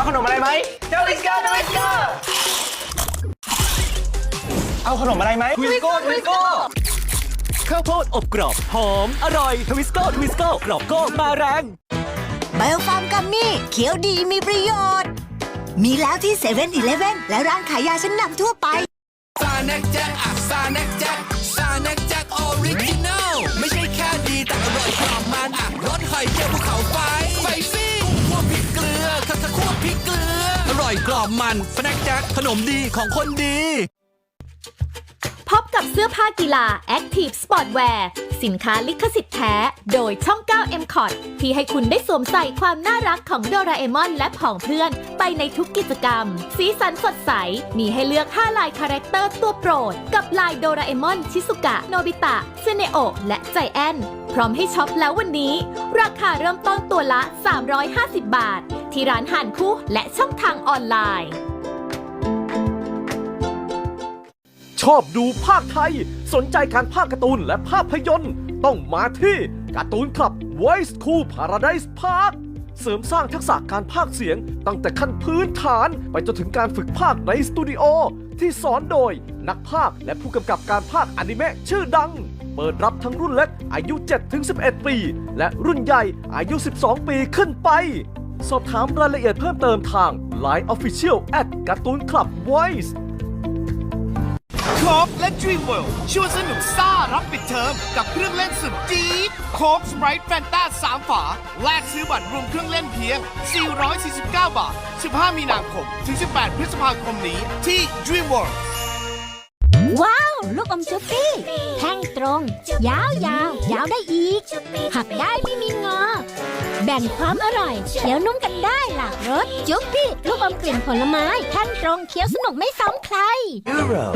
เอาขนมอะไรไหมเจลิสก้าเจลิสก้าเอาขนมอะไรไหมทวิสโก้ทวิสโก้ข้าวโพดอบกรอบ หอม อร่อย ทวิสโก้ทวิสโก้กรอบโก้มาแรงไบโอฟาร์มกัมมี่เขียวดีมีประโยชน์ มีแล้วที่เซเว่นอีเลฟเว่นและร้านขายยาชั้นนำทั่วไปซาแนกแจ็คอัซาแนกแจ็ค อยกรอบมันสแน็คแจ็คขนมดีของคนดี พบกับเสื้อผ้ากีฬา Active Sportwear สินค้าลิขสิทธิ์แท้ โดยช่อง 9 m c o t ที่ให้คุณได้สวมใส่ความน่ารักของโดราเอมอนและผองเพื่อน ไปในทุกกิจกรรม สีสันสดใส มีให้เลือก 5 ลายคาแรคเตอร์ตัวโปรด กับลายโดราเอมอน ชิสุกะ โนบิตะ เซเนโอะและใจแอนพร้อมให้ช็อปแล้ววันนี้ ราคาเริ่มต้นตัวละ 350 บาท ที่ร้านหานคู่และช่องทางออนไลน์ ชอบดูภาคไทย สนใจการภาคการ์ตูนและภาพยนตร์ ต้องมาที่การ์ตูนคลับ Voice Cool Paradise Park เสริมสร้างทักษะการภาคเสียง ตั้งแต่ขั้นพื้นฐานไปจนถึงการฝึกภาคในสตูดิโอ ที่สอนโดยนักภาคและผู้กำกับการภาคอนิเมะชื่อดัง เปิดรับทั้งรุ่นเล็กอายุ 7-11 ปี และรุ่นใหญ่อายุ 12 ปีขึ้นไป สอบถามรายละเอียดเพิ่มเติมทาง Line Official at การ์ตูนคลับ Voice โค้กและ Dream World ชวนสนุกซ่ารับปิดเทอมกับเครื่องเล่นสุดจี๊ดโค้กสไปร์แฟนตา3ฝา แลกซื้อบัตรรวมเครื่องเล่นเพียง 449 บาท 15 มีนาคม ถึง 18 พฤษภาคมนี้ที่ Dream World ว้าว ลูกอมชุปปี้แท่งตรง ยาวยาวยาวได้อีก หักได้ไม่มีงอ แบ่งความอร่อยเคี้ยวนุ่มกันได้หลากรสจุ๊บพี่ ลูกอมกลิ่นผลไม้ท่งตรงเคี้ยวสนุกไม่ซ้ำใคร Euro